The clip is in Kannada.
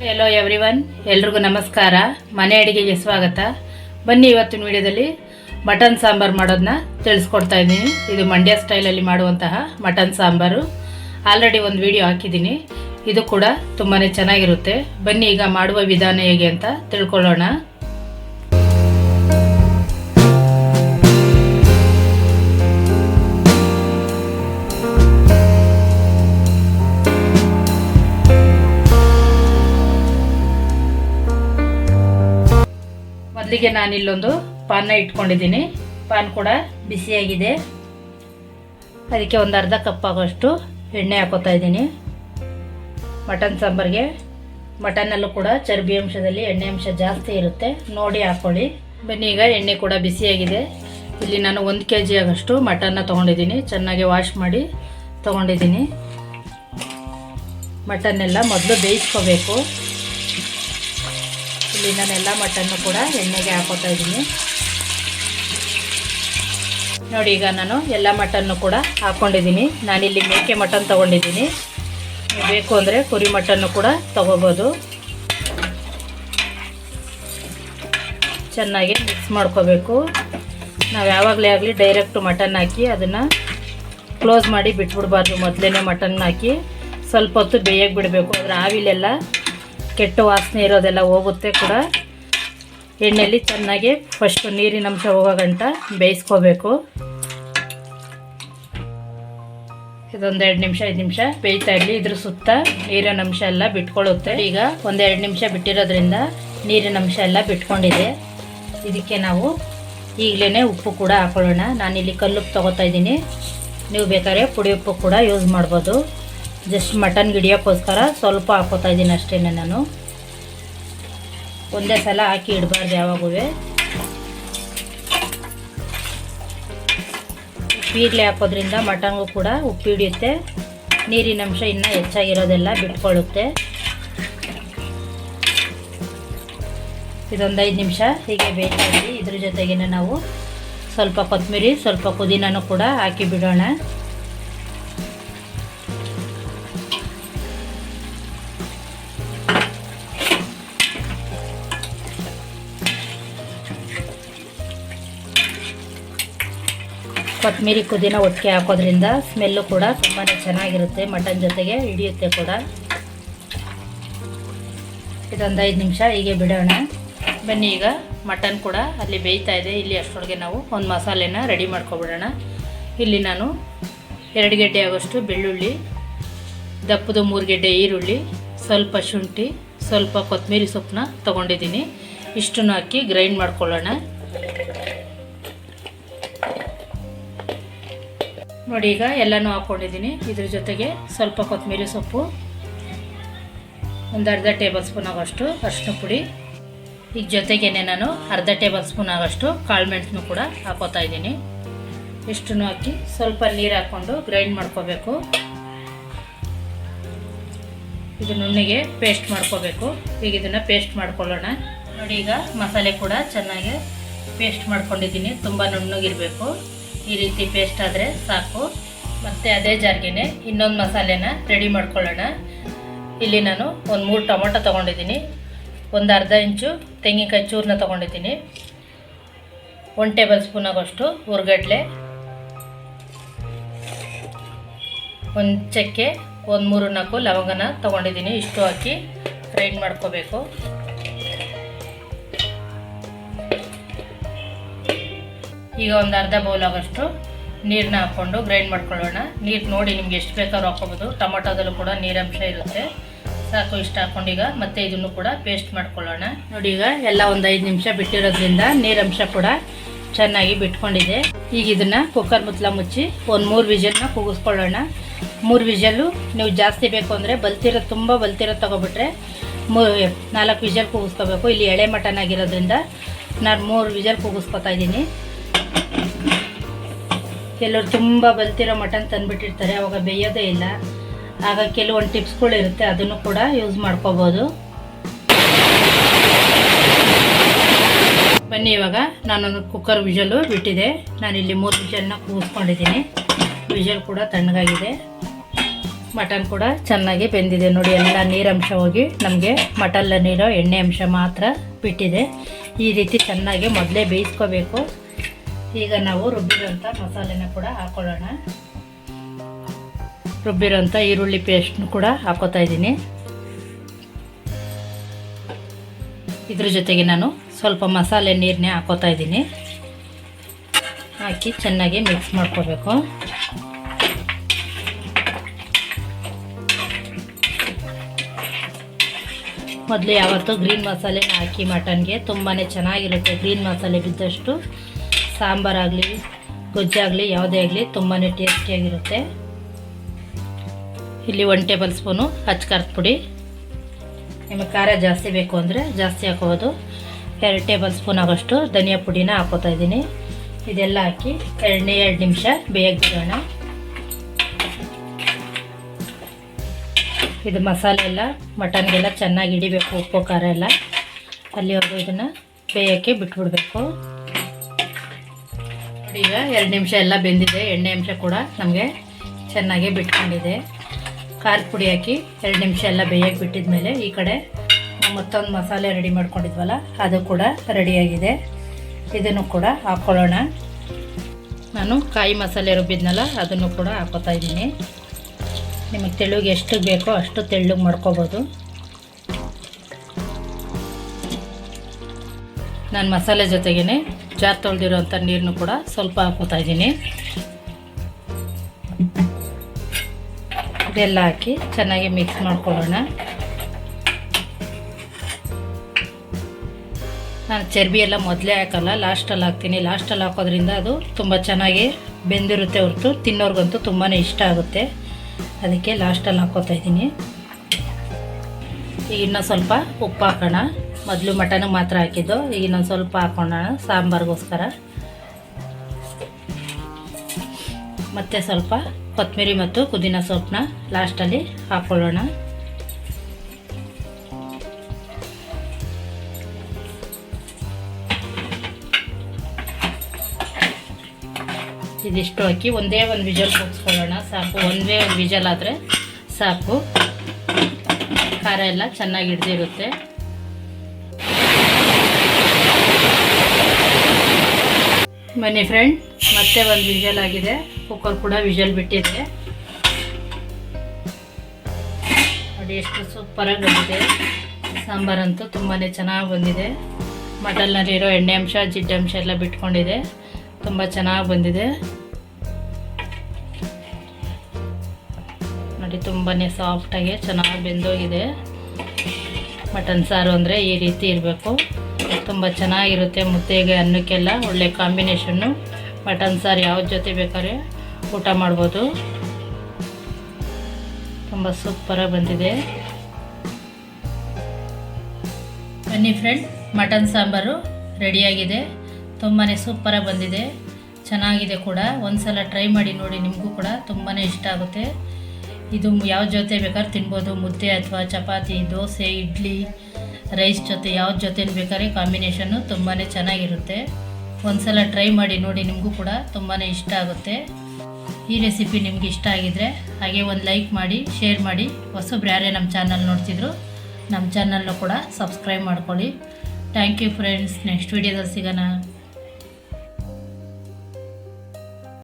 ಹೆಲೋ ಎವ್ರಿ ಒನ್ ಎಲ್ರಿಗೂ ನಮಸ್ಕಾರ. ಮನೆ ಅಡಿಗೆಗೆ ಸ್ವಾಗತ. ಬನ್ನಿ ಇವತ್ತಿನ ವಿಡಿಯೋದಲ್ಲಿ ಮಟನ್ ಸಾಂಬಾರು ಮಾಡೋದನ್ನ ತಿಳಿಸ್ಕೊಡ್ತಾ ಇದ್ದೀನಿ. ಇದು ಮಂಡ್ಯ ಸ್ಟೈಲಲ್ಲಿ ಮಾಡುವಂತಹ ಮಟನ್ ಸಾಂಬಾರು. ಆಲ್ರೆಡಿ ಒಂದು ವಿಡಿಯೋ ಹಾಕಿದ್ದೀನಿ. ಇದು ಕೂಡ ತುಂಬಾ ಚೆನ್ನಾಗಿರುತ್ತೆ. ಬನ್ನಿ ಈಗ ಮಾಡುವ ವಿಧಾನ ಹೇಗೆ ಅಂತ ತಿಳ್ಕೊಳ್ಳೋಣ. ಮೊದಲಿಗೆ ನಾನು ಇಲ್ಲೊಂದು ಪಾನ್ನ ಇಟ್ಕೊಂಡಿದ್ದೀನಿ. ಪಾನ್ ಕೂಡ ಬಿಸಿಯಾಗಿದೆ. ಅದಕ್ಕೆ ಒಂದು ಅರ್ಧ ಕಪ್ ಆಗೋಷ್ಟು ಎಣ್ಣೆ ಹಾಕೋತಾ ಇದ್ದೀನಿ. ಮಟನ್ ಸಾಂಬಾರಿಗೆ ಮಟನಲ್ಲೂ ಕೂಡ ಚರ್ಬಿ ಅಂಶದಲ್ಲಿ ಎಣ್ಣೆ ಅಂಶ ಜಾಸ್ತಿ ಇರುತ್ತೆ. ನೋಡಿ ಹಾಕ್ಕೊಳ್ಳಿ ಬನ್ನಿ, ಈಗ ಎಣ್ಣೆ ಕೂಡ ಬಿಸಿಯಾಗಿದೆ. ಇಲ್ಲಿ ನಾನು ಒಂದು ಕೆ ಜಿ ಆಗೋಷ್ಟು ಮಟನ್ನ ತೊಗೊಂಡಿದ್ದೀನಿ. ಚೆನ್ನಾಗಿ ವಾಶ್ ಮಾಡಿ ತೊಗೊಂಡಿದ್ದೀನಿ. ಮಟನ್ನೆಲ್ಲ ಮೊದಲು ಬೇಯಿಸ್ಕೋಬೇಕು. ಇಲ್ಲಿ ನಾನೆಲ್ಲ ಮಟನ್ನು ಕೂಡ ಎಣ್ಣೆಗೆ ಹಾಕೋತಾ ಇದ್ದೀನಿ. ನೋಡಿ, ಈಗ ನಾನು ಎಲ್ಲ ಮಟನ್ನು ಕೂಡ ಹಾಕ್ಕೊಂಡಿದ್ದೀನಿ ನಾನಿಲ್ಲಿ ಮೇಕೆ ಮಟನ್ ತೊಗೊಂಡಿದ್ದೀನಿ. ಬೇಕು ಅಂದರೆ ಕುರಿ ಮಟನ್ನು ಕೂಡ ತೊಗೋಬೋದು. ಚೆನ್ನಾಗಿ ಮಿಕ್ಸ್ ಮಾಡ್ಕೋಬೇಕು. ನಾವು ಯಾವಾಗಲೇ ಆಗಲಿ ಡೈರೆಕ್ಟು ಮಟನ್ ಹಾಕಿ ಅದನ್ನು ಕ್ಲೋಸ್ ಮಾಡಿ ಬಿಟ್ಬಿಡ್ಬಾರ್ದು. ಮೊದಲೇ ಮಟನ್ ಹಾಕಿ ಸ್ವಲ್ಪ ಹೊತ್ತು ಬೇಯಕ್ಕೆ ಬಿಡಬೇಕು. ಅದರ ಆವಿಲೆಲ್ಲ ಕೆಟ್ಟ ವಾಸನೆ ಇರೋದೆಲ್ಲ ಹೋಗುತ್ತೆ ಕೂಡ. ಎಣ್ಣೆಯಲ್ಲಿ ಚೆನ್ನಾಗಿ ಫಸ್ಟು ನೀರಿನಂಶ ಹೋಗೋ ಗಂಟ ಬೇಯಿಸ್ಕೋಬೇಕು. ಇದೊಂದು ಎರಡು ನಿಮಿಷ, ಐದು ನಿಮಿಷ ಬೇಯ್ತಾ ಇರಲಿ. ಇದ್ರ ಸುತ್ತ ನೀರಿನ ಅಂಶ ಎಲ್ಲ ಬಿಟ್ಕೊಳ್ಳುತ್ತೆ. ಈಗ ಒಂದೆರಡು ನಿಮಿಷ ಬಿಟ್ಟಿರೋದ್ರಿಂದ ನೀರಿನ ಅಂಶ ಎಲ್ಲ ಬಿಟ್ಕೊಂಡಿದೆ. ಇದಕ್ಕೆ ನಾವು ಈಗಲೇ ಉಪ್ಪು ಕೂಡ ಹಾಕೊಳ್ಳೋಣ. ನಾನಿಲ್ಲಿ ಕಲ್ಲುಪ್ಪು ತೊಗೋತಾ ಇದ್ದೀನಿ. ನೀವು ಬೇಕಾದ್ರೆ ಪುಡಿ ಉಪ್ಪು ಕೂಡ ಯೂಸ್ ಮಾಡ್ಬೋದು. ಜಸ್ಟ್ ಮಟನ್ ಹಿಡಿಯೋಕ್ಕೋಸ್ಕರ ಸ್ವಲ್ಪ ಹಾಕೋತಾ ಇದ್ದೀನಿ ಅಷ್ಟೇ ನಾನು. ಒಂದೇ ಸಲ ಹಾಕಿ ಇಡಬಾರ್ದು ಯಾವಾಗೂ. ಉಪ್ಪಿಡ್ಲಿ ಹಾಕೋದ್ರಿಂದ ಮಟನ್ಗೂ ಕೂಡ ಉಪ್ಪು ಹಿಡಿಯುತ್ತೆ. ನೀರಿನ ಅಂಶ ಇನ್ನೂ ಹೆಚ್ಚಾಗಿರೋದೆಲ್ಲ ಬಿಟ್ಕೊಳ್ಳುತ್ತೆ. ಇದೊಂದು ಐದು ನಿಮಿಷ ಹೀಗೆ ಬೇಕಾಗಿ ಇದ್ರ ಜೊತೆಗೇ ನಾವು ಸ್ವಲ್ಪ ಕೊತ್ತಂಬರಿ, ಸ್ವಲ್ಪ ಪುದೀನೂ ಕೂಡ ಹಾಕಿ ಬಿಡೋಣ. ಕೊತ್ತಂಬರಿ ಪುದೀನ ಒಟ್ಟಿಗೆ ಹಾಕೋದ್ರಿಂದ ಸ್ಮೆಲ್ಲು ಕೂಡ ತುಂಬಾ ಚೆನ್ನಾಗಿರುತ್ತೆ ಮಟನ್ ಜೊತೆಗೆ ಹಿಡಿಯುತ್ತೆ ಕೂಡ. ಇದೊಂದು ಐದು ನಿಮಿಷ, ಹೀಗೆ ಬಿಡೋಣ. ಬನ್ನಿ ಈಗ ಮಟನ್ ಕೂಡ ಅಲ್ಲಿ ಬೇಯ್ತಾ ಇದೆ. ಇಲ್ಲಿ ಅಷ್ಟೊಳಗೆ ನಾವು ಒಂದು ಮಸಾಲೆನ ರೆಡಿ ಮಾಡ್ಕೊಬಿಡೋಣ. ಇಲ್ಲಿ ನಾನು ಎರಡು ಗೆಡ್ಡೆ ಆಗೋಷ್ಟು ಬೆಳ್ಳುಳ್ಳಿ, ದಪ್ಪದು ಮೂರು ಗೆಡ್ಡೆ ಈರುಳ್ಳಿ, ಸ್ವಲ್ಪ ಶುಂಠಿ, ಸ್ವಲ್ಪ ಕೊತ್ತಂಬರಿ ಸೊಪ್ಪನ್ನ ತೊಗೊಂಡಿದ್ದೀನಿ. ಇಷ್ಟನ್ನು ಹಾಕಿ ಗ್ರೈಂಡ್ ಮಾಡ್ಕೊಳ್ಳೋಣ. ನೋಡಿ ಈಗ ಎಲ್ಲನೂ ಹಾಕ್ಕೊಂಡಿದ್ದೀನಿ ಇದ್ರ ಜೊತೆಗೆ ಸ್ವಲ್ಪ ಕೊತ್ತಂಬರಿ ಸೊಪ್ಪು, ಒಂದು ಅರ್ಧ ಟೇಬಲ್ ಸ್ಪೂನ್ ಆಗೋಷ್ಟು ಅರಿಶಿನ ಪುಡಿ. ಈಗ ಜೊತೆಗೇನೆ ನಾನು ಅರ್ಧ ಟೇಬಲ್ ಸ್ಪೂನ್ ಆಗೋಷ್ಟು ಕಾಳು ಮೆಣಸನ್ನು ಕೂಡ ಹಾಕೋತಾ ಇದ್ದೀನಿ. ಇಷ್ಟನ್ನು ಹಾಕಿ ಸ್ವಲ್ಪ ನೀರು ಹಾಕ್ಕೊಂಡು ಗ್ರೈಂಡ್ ಮಾಡ್ಕೋಬೇಕು. ಇದು ನುಣ್ಣಿಗೆ ಪೇಸ್ಟ್ ಮಾಡ್ಕೋಬೇಕು. ಈಗ ಇದನ್ನು ಪೇಸ್ಟ್ ಮಾಡ್ಕೊಳ್ಳೋಣ. ನೋಡಿ ಈಗ ಮಸಾಲೆ ಕೂಡ ಚೆನ್ನಾಗಿ ಪೇಸ್ಟ್ ಮಾಡ್ಕೊಂಡಿದ್ದೀನಿ. ತುಂಬ ನುಣ್ಣಗಿರಬೇಕು. ಈ ರೀತಿ ಪೇಸ್ಟ್ ಆದರೆ ಸಾಕು. ಮತ್ತು ಅದೇ ಜಾರಿಗೆನೆ ಇನ್ನೊಂದು ಮಸಾಲೆನ ರೆಡಿ ಮಾಡ್ಕೊಳ್ಳೋಣ. ಇಲ್ಲಿ ನಾನು ಒಂದು ಮೂರು ಟೊಮೊಟೊ ತೊಗೊಂಡಿದ್ದೀನಿ. ಒಂದು ಅರ್ಧ ಇಂಚು ತೆಂಗಿನಕಾಯಿ ಚೂರನ್ನ ತೊಗೊಂಡಿದ್ದೀನಿ. ಒಂದು ಟೇಬಲ್ ಸ್ಪೂನ್ ಆಗೋಷ್ಟು ಹುರ್ಗಡ್ಲೆ ಒಂದು ಚಕ್ಕೆ ಒಂದು ಮೂರು ನಾಲ್ಕು ಲವಂಗನ ತೊಗೊಂಡಿದ್ದೀನಿ. ಇಷ್ಟು ಹಾಕಿ ಗ್ರೈಂಡ್ ಮಾಡ್ಕೋಬೇಕು. ಈಗ ಒಂದು ಅರ್ಧ ಬೌಲ್ ಆಗೋಷ್ಟು ನೀರನ್ನ ಹಾಕ್ಕೊಂಡು ಗ್ರೈಂಡ್ ಮಾಡ್ಕೊಳ್ಳೋಣ. ನೀರು ನೋಡಿ ನಿಮ್ಗೆ ಎಷ್ಟು ಬೇಕಾದ್ರೂ ಹಾಕೋಬೋದು ಟೊಮೊಟೊದಲ್ಲೂ ಕೂಡ ನೀರಂಶ ಇರುತ್ತೆ. ಸಾಕು ಇಷ್ಟ ಹಾಕ್ಕೊಂಡು ಈಗ ಮತ್ತೆ ಇದನ್ನು ಕೂಡ ಪೇಸ್ಟ್ ಮಾಡ್ಕೊಳ್ಳೋಣ. ನೋಡಿ ಈಗ ಎಲ್ಲ ಒಂದು ಐದು ನಿಮಿಷ ಬಿಟ್ಟಿರೋದ್ರಿಂದ ನೀರಂಶ ಕೂಡ ಚೆನ್ನಾಗಿ ಬಿಟ್ಕೊಂಡಿದೆ. ಈಗ ಇದನ್ನು ಕುಕ್ಕರ್ ಮುತ್ತಲ ಮುಚ್ಚಿ ಒಂದು ಮೂರು ವಿಜಲ್ನ ಕೂಗಿಸ್ಕೊಳ್ಳೋಣ. ಮೂರು ವಿಜಲ್ಲು ನೀವು ಜಾಸ್ತಿ ಬೇಕು ಅಂದರೆ ಬಲ್ತಿರೋ ತುಂಬ ಬಲ್ತಿರೋ ತೊಗೊಬಿಟ್ರೆ ಮೂ ನಾಲ್ಕು ವಿಜಲ್ ಕೂಗಿಸ್ಕೋಬೇಕು. ಇಲ್ಲಿ ಎಳೆ ಮಟನ್ ಆಗಿರೋದ್ರಿಂದ ನಾನು ಮೂರು ವಿಜಲ್ ಕೂಗಿಸ್ಕೊತಾ ಇದ್ದೀನಿ. ಕೆಲವರು ತುಂಬ ಬಲ್ತಿರೋ ಮಟನ್ ತಂದುಬಿಟ್ಟಿರ್ತಾರೆ, ಅವಾಗ ಬೇಯೋದೇ ಇಲ್ಲ. ಆಗ ಕೆಲವೊಂದು ಟಿಪ್ಸ್ಗಳಿರುತ್ತೆ, ಅದನ್ನು ಕೂಡ ಯೂಸ್ ಮಾಡ್ಕೋಬೋದು. ಬನ್ನಿ ಇವಾಗ, ನಾನೊಂದು ಕುಕ್ಕರ್ ವಿಜಲು ಬಿಟ್ಟಿದೆ. ನಾನಿಲ್ಲಿ ಮೂರು ವಿಜಲ್ನ ಕೂಸ್ಕೊಂಡಿದ್ದೀನಿ ವಿಜಲ್ ಕೂಡ ತಣ್ಣಗಾಗಿದೆ. ಮಟನ್ ಕೂಡ ಚೆನ್ನಾಗಿ ಬೆಂದಿದೆ. ನೋಡಿ, ಎಲ್ಲ ನೀರಂಶ ಹೋಗಿ ನಮಗೆ ಮಟನ್ನಲ್ಲಿರೋ ಎಣ್ಣೆ ಅಂಶ ಮಾತ್ರ ಬಿಟ್ಟಿದೆ. ಈ ರೀತಿ ಚೆನ್ನಾಗಿ ಮೊದಲೇ ಬೇಯಿಸ್ಕೋಬೇಕು. ಈಗ ನಾವು ರುಬ್ಬಿರೋಂಥ ಮಸಾಲೆನ ಕೂಡ ಹಾಕೊಳ್ಳೋಣ. ರುಬ್ಬಿರೋಂಥ ಈರುಳ್ಳಿ ಪೇಸ್ಟ್ನು ಕೂಡ ಹಾಕೋತಾ ಇದ್ದೀನಿ. ಇದ್ರ ಜೊತೆಗೆ ನಾನು ಸ್ವಲ್ಪ ಮಸಾಲೆ ನೀರನ್ನೇ ಹಾಕೋತಾ ಇದ್ದೀನಿ. ಹಾಕಿ ಚೆನ್ನಾಗಿ ಮಿಕ್ಸ್ ಮಾಡ್ಕೋಬೇಕು. ಮೊದಲು ಯಾವತ್ತೂ ಗ್ರೀನ್ ಮಸಾಲೆನ ಹಾಕಿ ಮಟನ್ಗೆ ತುಂಬಾ ಚೆನ್ನಾಗಿರುತ್ತೆ. ಗ್ರೀನ್ ಮಸಾಲೆ ಬಿದ್ದಷ್ಟು ಸಾಂಬಾರಾಗಲಿ ಗೊಜ್ಜಾಗಲಿ ಯಾವುದೇ ಆಗಲಿ ತುಂಬಾ ಟೇಸ್ಟಿಯಾಗಿರುತ್ತೆ ಇಲ್ಲಿ ಒನ್ ಟೇಬಲ್ ಸ್ಪೂನು ಹಚ್ಕಾರದ ಪುಡಿ. ನಿಮಗೆ ಖಾರ ಜಾಸ್ತಿ ಬೇಕು ಅಂದರೆ ಜಾಸ್ತಿ ಹಾಕೋಬೋದು. ಎರಡು ಟೇಬಲ್ ಸ್ಪೂನ್ ಆಗೋಷ್ಟು ಧನಿಯಾ ಪುಡಿನ ಹಾಕೋತಾ ಇದ್ದೀನಿ. ಇದೆಲ್ಲ ಹಾಕಿ ಎರಡನೇ ಎರಡು ನಿಮಿಷ ಬೇಯಕ್ಕೆ ಬಿಡೋಣ. ಇದು ಮಸಾಲೆ ಎಲ್ಲ ಮಟನ್ಗೆಲ್ಲ ಚೆನ್ನಾಗಿ ಹಿಡಿಬೇಕು, ಉಪ್ಪು, ಖಾರ ಎಲ್ಲ. ಅಲ್ಲಿವರೆಗೂ ಇದನ್ನು ಬೇಯೋಕ್ಕೆ ಬಿಟ್ಬಿಡ್ಬೇಕು. ಈಗ ಎರಡು ನಿಮಿಷ ಎಲ್ಲ ಬೆಂದಿದೆ, ಎಣ್ಣೆ ಅಂಶ ಕೂಡ ನಮಗೆ ಚೆನ್ನಾಗಿ ಬಿಟ್ಕೊಂಡಿದೆ. ಖಾರದ ಪುಡಿ ಹಾಕಿ ಎರಡು ನಿಮಿಷ ಎಲ್ಲ ಬೇಯಕ್ಕೆ ಬಿಟ್ಟಿದ ಮೇಲೆ ಈ ಕಡೆ ಮತ್ತೊಂದು ಮಸಾಲೆ ರೆಡಿ ಮಾಡ್ಕೊಂಡಿದ್ವಲ್ಲ, ಅದು ಕೂಡ ರೆಡಿಯಾಗಿದೆ. ಇದನ್ನು ಕೂಡ ಹಾಕ್ಕೊಳ್ಳೋಣ ನಾನು ಕಾಯಿ ಮಸಾಲೆ ರುಬ್ಬಿದ್ನಲ್ಲ, ಅದನ್ನು ಕೂಡ ಹಾಕೋತಾ ಇದ್ದೀನಿ. ನಿಮಗೆ ತೆಳ್ಳಗೆ ಎಷ್ಟು ಬೇಕೋ ಅಷ್ಟು ತೆಳ್ಳಗೆ ಮಾಡ್ಕೋಬೋದು. ನಾನು ಮಸಾಲೆ ಜೊತೆಗೇ ಜಾರ್ ತೊಳೆದಿರೋಂಥ ನೀರನ್ನು ಕೂಡ ಸ್ವಲ್ಪ ಹಾಕೋತಾ ಇದ್ದೀನಿ. ಇದೆಲ್ಲ ಹಾಕಿ ಚೆನ್ನಾಗಿ ಮಿಕ್ಸ್ ಮಾಡ್ಕೊಳ್ಳೋಣ. ನಾನು ಚರ್ಬಿ ಎಲ್ಲ ಮೊದಲೇ ಹಾಕಲ್ಲ ಲಾಸ್ಟಲ್ಲಿ ಹಾಕ್ತೀನಿ. ಲಾಸ್ಟಲ್ಲಿ ಹಾಕೋದ್ರಿಂದ ಅದು ತುಂಬ ಚೆನ್ನಾಗಿ ಬೆಂದಿರುತ್ತೆ ಹೊರತು, ತಿನ್ನೋರ್ಗಂತೂ ತುಂಬಾ ಇಷ್ಟ ಆಗುತ್ತೆ. ಅದಕ್ಕೆ ಲಾಸ್ಟಲ್ಲಿ ಹಾಕೋತಾ ಇದ್ದೀನಿ. ಈಗ ಇನ್ನೊಂದು ಸ್ವಲ್ಪ ಉಪ್ಪು ಹಾಕೋಣ. ಮೊದಲು ಮಟನ್ಗೆ ಮಾತ್ರ ಹಾಕಿದ್ದು. ಈಗ ಇನ್ನೊಂದು ಸ್ವಲ್ಪ ಹಾಕೋಣ, ಸಾಂಬಾರಿಗೋಸ್ಕರ. ಮತ್ತು ಸ್ವಲ್ಪ ಕೊತ್ತಂಬರಿ ಮತ್ತು ಪುದೀನ ಸೊಪ್ಪನ್ನ ಲಾಸ್ಟಲ್ಲಿ ಹಾಕ್ಕೊಳ್ಳೋಣ ಇದಿಷ್ಟು ಹಾಕಿ ಒಂದೇ ಒಂದು ವಿಜಲ್ ಕೂಗಿಸ್ಕೊಳ್ಳೋಣ ಸಾಕು, ಒಂದೇ ಒಂದು ವಿಜಲ್ ಆದರೆ ಸಾಕು. ಖಾರ ಎಲ್ಲ ಚೆನ್ನಾಗಿ ಹಿಡ್ದಿರುತ್ತೆ. ಬನ್ನಿ ಫ್ರೆಂಡ್ ಮತ್ತೆ ಒಂದು ವಿಜಲ್ ಆಗಿದೆ. ಕುಕ್ಕರ್ ಕೂಡ ವಿಜಲ್ ಬಿಟ್ಟಿದೆ. ನೋಡಿ ಎಷ್ಟು ಸೂಪರಾಗಿ ಬಂದಿದೆ. ಸಾಂಬಾರಂತೂ ತುಂಬಾ ಚೆನ್ನಾಗಿ ಬಂದಿದೆ. ಮಟನ್ನಲ್ಲಿರೋ ಎಣ್ಣೆ ಅಂಶ ಜಿಡ್ಡಂಶ ಎಲ್ಲ ಬಿಟ್ಕೊಂಡಿದೆ. ತುಂಬ ಚೆನ್ನಾಗಿ ಬಂದಿದೆ. ನೋಡಿ ತುಂಬಾ ಸಾಫ್ಟಾಗಿ ಚೆನ್ನಾಗಿ ಬೆಂದೋಗಿದೆ. ಮಟನ್ ಸಾರು ಅಂದರೆ ಈ ರೀತಿ ಇರಬೇಕು. ತುಂಬ ಚೆನ್ನಾಗಿರುತ್ತೆ ಮುದ್ದೆಗೆ ಅನ್ನಕ್ಕೆಲ್ಲ ಒಳ್ಳೆ ಕಾಂಬಿನೇಷನ್ನು. ಮಟನ್ ಸಾರು ಯಾವ ಜೊತೆ ಬೇಕಾದ್ರೆ ಊಟ ಮಾಡ್ಬೋದು. ತುಂಬ ಸೂಪರಾಗಿ ಬಂದಿದೆ. ಬನ್ನಿ ಫ್ರೆಂಡ್ ಮಟನ್ ಸಾಂಬಾರು ರೆಡಿಯಾಗಿದೆ ತುಂಬಾ ಸೂಪರಾಗಿ ಬಂದಿದೆ. ಚೆನ್ನಾಗಿದೆ ಕೂಡ. ಒಂದ್ಸಲ ಟ್ರೈ ಮಾಡಿ ನೋಡಿ ನಿಮಗೂ ಕೂಡ ತುಂಬಾ ಇಷ್ಟ ಆಗುತ್ತೆ. ಇದು ಯಾವ ಜೊತೆ ಬೇಕಾದ್ರೆ ತಿನ್ಬೋದು. ಮುದ್ದೆ ಅಥವಾ ಚಪಾತಿ, ದೋಸೆ, ಇಡ್ಲಿ ರೈಸ್ ಜೊತೆ ಯಾವ ಜೊತೆ ಬೇಕಾದ್ರೆ ಕಾಂಬಿನೇಷನ್ನು ತುಂಬಾ ಚೆನ್ನಾಗಿರುತ್ತೆ. ಒಂದ್ಸಲ ಟ್ರೈ ಮಾಡಿ ನೋಡಿ, ನಿಮಗೂ ಕೂಡ ತುಂಬಾ ಇಷ್ಟ ಆಗುತ್ತೆ. ಈ ರೆಸಿಪಿ ನಿಮ್ಗೆ ಇಷ್ಟ ಆಗಿದ್ರೆ ಹಾಗೆ ಒಂದು ಲೈಕ್ ಮಾಡಿ, ಶೇರ್ ಮಾಡಿ. ಹೊಸಬ್ರು ಯಾರೇ ನಮ್ಮ ಚಾನಲ್ ನೋಡ್ತಿದ್ರು ನಮ್ಮ ಚಾನಲ್ನು ಕೂಡ ಸಬ್ಸ್ಕ್ರೈಬ್ ಮಾಡ್ಕೊಳ್ಳಿ. ಥ್ಯಾಂಕ್ ಯು ಫ್ರೆಂಡ್ಸ್, ನೆಕ್ಸ್ಟ್ ವೀಡಿಯೋದಲ್ಲಿ ಸಿಗೋಣ.